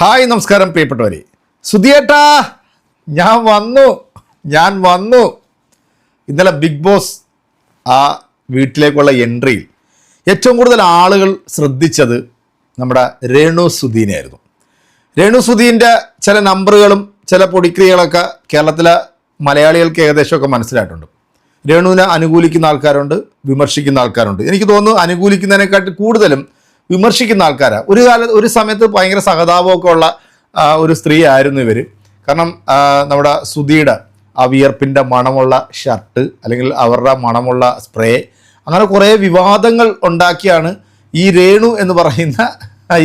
Hi നമസ്കാരം പ്രിയപ്പെട്ടവരെ. സുധിയേട്ടാ ഞാൻ വന്നു. ഞാൻ വന്നു. ഇന്നലെ ബിഗ് ബോസ് ആ വീട്ടിലേക്കുള്ള എൻട്രിയിൽ ഏറ്റവും കൂടുതൽ ആളുകൾ ശ്രദ്ധിച്ചത് നമ്മുടെ രേണു സുധീനെയായിരുന്നു. രേണു സുധീന്റെ ചില നമ്പറുകളും ചില പൊടിക്രിയകളൊക്കെ കേരളത്തിലെ മലയാളികൾക്ക് ഏകദേശമൊക്കെ മനസ്സിലായിട്ടുണ്ട്. രേണുവിനെ അനുകൂലിക്കുന്ന ആൾക്കാരുണ്ട് വിമർശിക്കുന്ന ആൾക്കാരുണ്ട്. എനിക്ക് തോന്നുന്നു അനുകൂലിക്കുന്നതിനെക്കാട്ടി കൂടുതലും വിമർശിക്കുന്ന ആൾക്കാരാണ് ഒരു കാലത്ത് ഒരു സമയത്ത് ഭയങ്കര സഹതാപമൊക്കെ ഉള്ള ഒരു സ്ത്രീ ആയിരുന്നു ഇവർ കാരണം നമ്മുടെ സുധിയുടെ ആ വിയർപ്പിന്റെ മണമുള്ള ഷർട്ട് അല്ലെങ്കിൽ അവരുടെ മണമുള്ള സ്പ്രേ അങ്ങനെ കുറേ വിവാദങ്ങൾ ഉണ്ടാക്കിയാണ് ഈ രേണു എന്ന് പറയുന്ന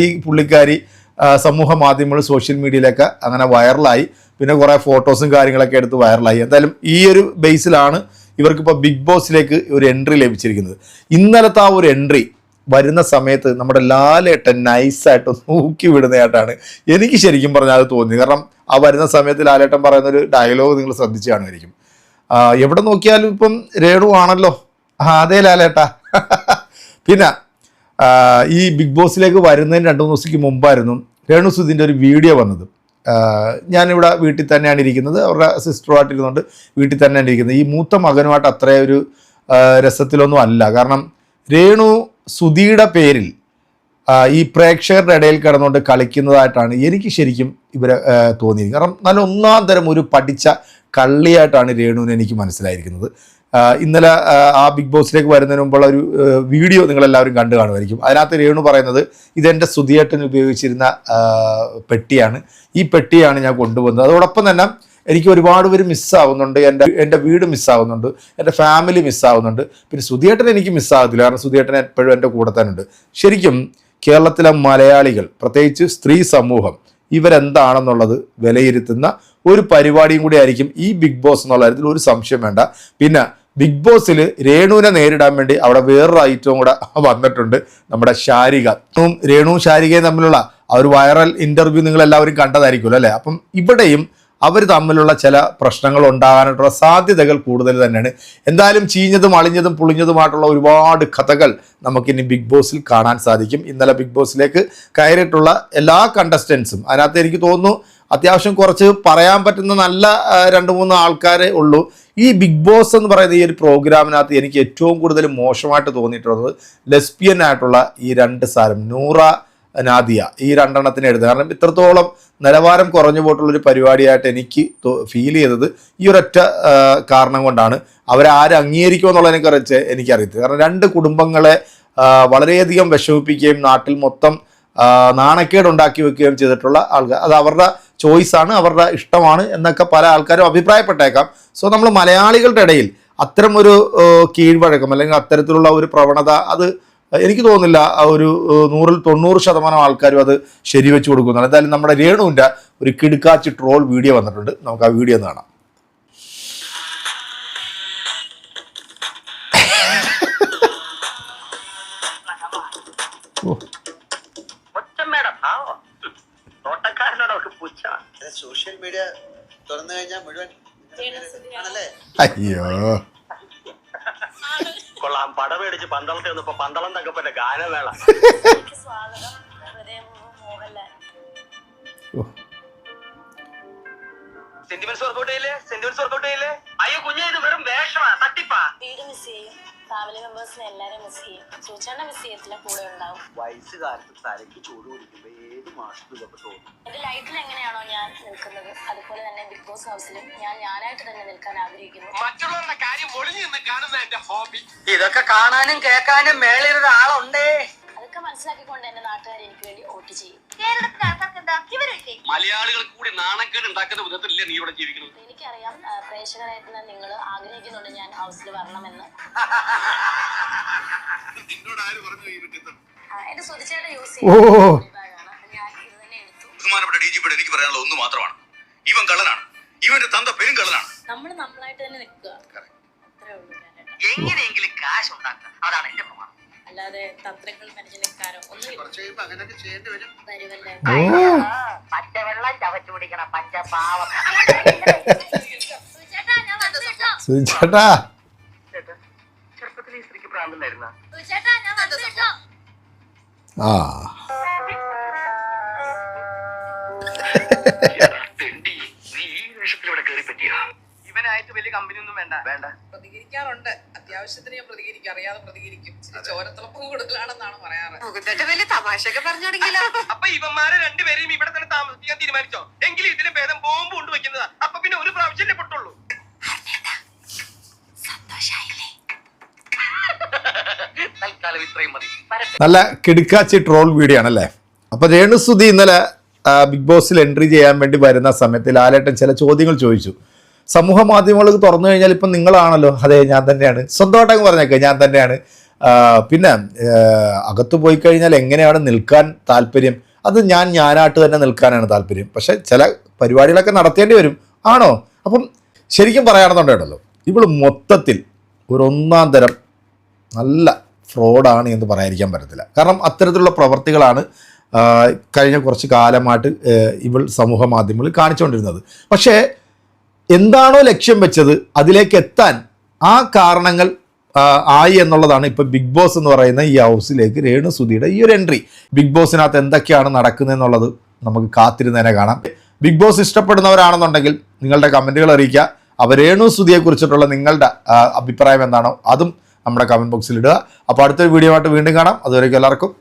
ഈ പുള്ളിക്കാരി സമൂഹ മാധ്യമങ്ങൾ സോഷ്യൽ മീഡിയയിലൊക്കെ അങ്ങനെ വൈറലായി. പിന്നെ കുറേ ഫോട്ടോസും കാര്യങ്ങളൊക്കെ എടുത്ത് വൈറലായി. എന്തായാലും ഈ ഒരു ബേസിലാണ് ഇവർക്കിപ്പോൾ ബിഗ് ബോസിലേക്ക് ഒരു എൻട്രി ലഭിച്ചിരിക്കുന്നത്. ഇന്നലത്തെ ആ ഒരു എൻട്രി വരുന്ന സമയത്ത് നമ്മുടെ ലാലേട്ടൻ നൈസായിട്ട് നോക്കി വിടുന്നതായിട്ടാണ് എനിക്ക് ശരിക്കും പറഞ്ഞാൽ അത് തോന്നി കാരണം ആ വരുന്ന സമയത്ത് ലാലേട്ടൻ പറയുന്ന ഒരു ഡയലോഗ് നിങ്ങൾ ശ്രദ്ധിച്ചു കാണുമായിരിക്കും. എവിടെ നോക്കിയാലും ഇപ്പം രേണു ആണല്ലോ. അതേ ലാലേട്ട. പിന്നെ ഈ ബിഗ് ബോസിലേക്ക് വരുന്നതിന് രണ്ട് മൂന്ന് ദിവസത്തേക്ക് മുമ്പായിരുന്നു രേണു സുധിന്റെ ഒരു വീഡിയോ വന്നത്. ഞാനിവിടെ വീട്ടിൽ തന്നെയാണ് ഇരിക്കുന്നത്. അവരുടെ സിസ്റ്ററുമായിട്ട് ഇരുന്നുകൊണ്ട് വീട്ടിൽ തന്നെയാണ് ഇരിക്കുന്നത്. ഈ മൂത്ത മകനുമായിട്ട് അത്ര ഒരു രസത്തിലൊന്നും അല്ല. കാരണം രേണു സുധിയുടെ പേരിൽ ഈ പ്രേക്ഷകരുടെ ഇടയിൽ കിടന്നുകൊണ്ട് കളിക്കുന്നതായിട്ടാണ് എനിക്ക് ശരിക്കും ഇവരെ തോന്നിയത് കാരണം നല്ല ഒന്നാം തരം ഒരു പഠിച്ച കള്ളിയായിട്ടാണ് രേണുവിനെ എനിക്ക് മനസ്സിലായിരിക്കുന്നത്. ഇന്നലെ ആ, ബിഗ് ബോസിലേക്ക് വരുന്നതിന് മുമ്പുള്ള ഒരു വീഡിയോ നിങ്ങളെല്ലാവരും കണ്ടു കാണുമായിരിക്കും. അതിനകത്ത് രേണു പറയുന്നത് ഇതെന്റെ സുധിയേട്ടൻ ഉപയോഗിച്ചിരുന്ന പെട്ടിയാണ്. ഈ പെട്ടിയാണ് ഞാൻ കൊണ്ടുവന്നത്. അതോടൊപ്പം തന്നെ എനിക്ക് ഒരുപാട് പേര് മിസ്സാവുന്നുണ്ട് എന്റെ എന്റെ വീട് മിസ്സാവുന്നുണ്ട് എന്റെ ഫാമിലി മിസ്സാവുന്നുണ്ട് പിന്നെ സുധിയേട്ടൻ എനിക്ക് മിസ്സാകത്തില്ല കാരണം സുധിയേട്ടൻ എപ്പോഴും എന്റെ കൂടെ തന്നെ ഉണ്ട്. ശരിക്കും കേരളത്തിലെ മലയാളികൾ പ്രത്യേകിച്ച് സ്ത്രീ സമൂഹം ഇവരെന്താണെന്നുള്ളത് വിലയിരുത്തുന്ന ഒരു പരിപാടിയും കൂടി ആയിരിക്കും ഈ ബിഗ് ബോസ് എന്നുള്ള കാര്യത്തിൽ ഒരു സംശയം വേണ്ട. പിന്നെ ബിഗ് ബോസിൽ രേണുവിനെ നേരിടാൻ വേണ്ടി അവിടെ വേറൊരു ഐറ്റവും കൂടെ വന്നിട്ടുണ്ട്. നമ്മുടെ ശാരിക. രേണുവും ശാരികയും തമ്മിലുള്ള ആ ഒരു വൈറൽ ഇന്റർവ്യൂ നിങ്ങൾ എല്ലാവരും കണ്ടതായിരിക്കുമല്ലോ അല്ലേ? അപ്പം ഇവിടെയും അവർ തമ്മിലുള്ള ചില പ്രശ്നങ്ങൾ ഉണ്ടാകാനായിട്ടുള്ള സാധ്യതകൾ കൂടുതൽ തന്നെയാണ്. എന്തായാലും ചീഞ്ഞതും അളിഞ്ഞതും പുളിഞ്ഞതുമായിട്ടുള്ള ഒരുപാട് കഥകൾ നമുക്കിനി ബിഗ് ബോസിൽ കാണാൻ സാധിക്കും. ഇന്നലെ ബിഗ് ബോസിലേക്ക് കയറിയിട്ടുള്ള എല്ലാ കണ്ടസ്റ്റൻസും അതിനകത്ത് എനിക്ക് തോന്നുന്നു അത്യാവശ്യം കുറച്ച് പറയാൻ പറ്റുന്ന നല്ല രണ്ട് മൂന്ന് ആൾക്കാരെ ഉള്ളൂ. ഈ ബിഗ് ബോസ് എന്ന് പറയുന്ന ഈ ഒരു പ്രോഗ്രാമിനകത്ത് എനിക്ക് ഏറ്റവും കൂടുതൽ മോശമായിട്ട് തോന്നിയിട്ടുള്ളത് ലെസ്ബിയൻ ആയിട്ടുള്ള ഈ രണ്ട് സാരം നൂറ നാദിയ ഈ രണ്ടെണ്ണത്തിന് എഴുതുക കാരണം ഇത്രത്തോളം നിലവാരം കുറഞ്ഞു പോയിട്ടുള്ള ഒരു പരിപാടിയായിട്ട് എനിക്ക് ഫീൽ ചെയ്തത് ഈ ഒരൊറ്റ കാരണം കൊണ്ടാണ്. അവരെ ആര് അംഗീകരിക്കുമോ എന്നുള്ളതിനെ കുറിച്ച് എനിക്കറിയത്തില്ല. കാരണം രണ്ട് കുടുംബങ്ങളെ വളരെയധികം വിഷമിപ്പിക്കുകയും നാട്ടിൽ മൊത്തം നാണക്കേട് ഉണ്ടാക്കി വെക്കുകയും ചെയ്തിട്ടുള്ള ആൾക്കാർ അത് അവരുടെ ചോയ്സാണ് അവരുടെ ഇഷ്ടമാണ് എന്നൊക്കെ പല ആൾക്കാരും അഭിപ്രായപ്പെട്ടേക്കാം. സോ നമ്മൾ മലയാളികളുടെ ഇടയിൽ അത്തരം ഒരു കീഴ്വഴക്കം അല്ലെങ്കിൽ അത്തരത്തിലുള്ള ഒരു പ്രവണത അത് എനിക്ക് തോന്നുന്നില്ല ആ ഒരു നൂറിൽ തൊണ്ണൂറ് ശതമാനം ആൾക്കാരും അത് ശരിവെച്ച് കൊടുക്കുന്നുണ്ട്. എന്തായാലും നമ്മുടെ രേണുവിന്റെ ഒരു കിടുക്കാച്ചി ട്രോൾ വീഡിയോ വന്നിട്ടുണ്ട്. നമുക്ക് ആ വീഡിയോ ഒന്ന് കാണാം. സോഷ്യൽ മീഡിയ തുറന്നു കഴിഞ്ഞാൽ മുഴുവൻ അയ്യോ. കൊള്ളാം. പടമേടിച്ച് പന്തളത്തിൽ വന്നപ്പോ പന്തളം തങ്കപ്പന്റെ ഗാനമേള. സ്വാഗതം. ഹൃദയപൂർവം മോഹൻലാൽ സെന്റിമെന്റ്സ് വർക്കൗട്ട് ചെയ്യില്ലേ? സെന്റിമെന്റ്സ് വർക്കൗട്ട് ചെയ്യില്ലേ? അയ്യോ കുഞ്ഞെ ഇത് വെറും വേഷമാ. തട്ടിപ്പാ. വീട് മിസ് ചെയ്യും. ഫാമിലി മെമ്പേഴ്സിനെ എല്ലാരെയും മിസ് ചെയ്യും. സൂചന മിസ് ചെയ്യത്തില്ല കൂടെ ഉണ്ടാവും. വയസ്സുകാലത്ത് തലയ്ക്ക് ചൂട് പിടിക്കുമ്പോ ലൈഫിൽ എങ്ങനെയാണോ ഞാൻ നിൽക്കുന്നത്? അതുപോലെ തന്നെ ബിഗ് ബോസ് ഹൗസിലും ഞാൻ ഞാനായിട്ട് തന്നെ നിൽക്കാൻ ആഗ്രഹിക്കുന്നു. മറ്റുള്ളവരുടെ കാര്യം ഒളിഞ്ഞു നിന്ന് കാണുന്ന എന്റെ ഹോബി. ഇതൊക്കെ കാണാനും കേൾക്കാനും മേളിൽ ഒരാളുണ്ടേ. അതൊക്കെ മനസ്സിലാക്കിക്കൊണ്ട് എന്റെ നാട്ടുകാർ എനിക്ക് വേണ്ടി വോട്ട് ചെയ്യും. കേരളത്തിലെ ആൾക്കാർക്ക് എന്താ? ഇവരില്ലേ മലയാളികൾക്ക് കൂടി നാണക്കേട് ഉണ്ടാക്കുന്ന വിധത്തിലല്ലേ നീ ഇവിടെ ജീവിക്കുന്നത്? എനിക്കറിയാം പ്രേക്ഷകരായിരുന്ന പ്രേക്ഷകരായിട്ടുള്ള നിങ്ങൾ ആഗ്രഹിക്കുന്നുണ്ട് ഞാൻ ഹൗസിൽ വരണമെന്ന്. എന്റെ സുതിച്ചേട്ടൻ യൂസ് ഓ. ബഹുമാനപ്പെട്ട ഡി ജി പിയുടെ എനിക്ക് പറയാനുള്ള ഒന്ന് മാത്രമാണ്. ഇവൻ കള്ളനാണ്. ഇവന്റെ തന്ത പെരും കള്ളനാണ്. നമ്മൾ നമ്മളായിട്ട് തന്നെ നിൽക്കുക. എങ്ങനെയെങ്കിലും കാശ് ഉണ്ടാക്കുക. അതാണ് എന്റെ പ്രമാണം. അല്ലാതെ തന്ത്രങ്ങൾ പരിചയക്കാരോ ഒന്നും പച്ചവെള്ളം ചവച്ചു കുടിക്കണം പഞ്ചപാവം. സുചേട്ടാ ചെറുപ്പത്തിൽ ഈ സ്ത്രീക്ക് വന്നു കേട്ടോ. ആ. ഇവനായിട്ട് വലിയ കമ്പനി ഒന്നും വേണ്ട. വേണ്ട. പ്രതികരിക്കാറുണ്ട്. അത്യാവശ്യത്തിന് ഞാൻ പ്രതികരിക്കും. അറിയാതെ പ്രതികരിക്കും. ചോരത്തിളപ്പം കൂടുതലാണെന്നാണ് പറയാറ്. മുകുന്ദന്റെ വലിയ തമാശയൊക്കെ പറഞ്ഞു തുടങ്ങിയല്ലോ അപ്പൊ ഇവന്മാരെ രണ്ടുപേരെയും ഇവിടെ തന്നെ താമസിക്കാൻ തീരുമാനിച്ചോ? എങ്കിലും ഇതിന് ഭേദം ബോംബ് കൊണ്ടുവയ്ക്കുന്നതാ. അപ്പൊ പിന്നെ ഒരു പ്രാവശ്യം പൊട്ടുള്ളൂ? തൽക്കാലം ഇത്രയും മതി. നല്ല കിടുക്കാച്ചി ട്രോൾ വീഡിയോ ആണല്ലേ? അപ്പൊ രേണുസുതി ഇന്നലെ ബിഗ് ബോസിൽ എൻട്രി ചെയ്യാൻ വേണ്ടി വരുന്ന സമയത്ത് ലാലേട്ടൻ ചില ചോദ്യങ്ങൾ ചോദിച്ചു. സമൂഹ മാധ്യമങ്ങൾ തുറന്നു കഴിഞ്ഞാൽ ഇപ്പം നിങ്ങളാണല്ലോ. അതെ ഞാൻ തന്നെയാണ്. സ്വന്തമായിട്ടങ്ങ് പറഞ്ഞേക്കെ ഞാൻ തന്നെയാണ്. പിന്നെ അകത്ത് പോയി കഴിഞ്ഞാൽ എങ്ങനെയാണ് നിൽക്കാൻ താല്പര്യം? അത് ഞാൻ ഞാനായിട്ട് തന്നെ നിൽക്കാനാണ് താല്പര്യം. പക്ഷെ ചില പരിപാടികളൊക്കെ നടത്തേണ്ടി വരും. ആണോ? അപ്പം ശരിക്കും പറയാണെന്നുണ്ടല്ലോ ഇവൾ മൊത്തത്തിൽ ഒരു ഒന്നാം തരം നല്ല ഫ്രോഡാണ് എന്ന് പറയാതിരിക്കാൻ പറ്റത്തില്ല. കാരണം അത്തരത്തിലുള്ള പ്രവർത്തികളാണ് കഴിഞ്ഞ കുറച്ച് കാലമായിട്ട് ഇവൾ സമൂഹ മാധ്യമങ്ങളിൽ കാണിച്ചുകൊണ്ടിരുന്നത്. പക്ഷേ എന്താണോ ലക്ഷ്യം വെച്ചത് അതിലേക്ക് എത്താൻ ആ കാരണങ്ങൾ ആയി എന്നുള്ളതാണ് ഇപ്പോൾ ബിഗ് ബോസ് എന്ന് പറയുന്ന ഈ ഹൗസിലേക്ക് രേണു സുധിയുടെ ഈ ഒരു എൻട്രി ബിഗ് ബോസിനകത്ത് എന്തൊക്കെയാണ് നടക്കുന്നത് എന്നുള്ളത് നമുക്ക് കാത്തിരുന്നതിനെ കാണാം. ബിഗ് ബോസ് ഇഷ്ടപ്പെടുന്നവരാണെന്നുണ്ടെങ്കിൽ നിങ്ങളുടെ കമന്റുകൾ അറിയിക്കുക. അപ്പോൾ രേണു സുധിയെ കുറിച്ചിട്ടുള്ള നിങ്ങളുടെ അഭിപ്രായം എന്താണോ അതും നമ്മുടെ കമന്റ് ബോക്സിൽ ഇടുക. അപ്പോൾ അടുത്തൊരു വീഡിയോ ആയിട്ട് വീണ്ടും കാണാം. അതുവരേക്കും എല്ലാവർക്കും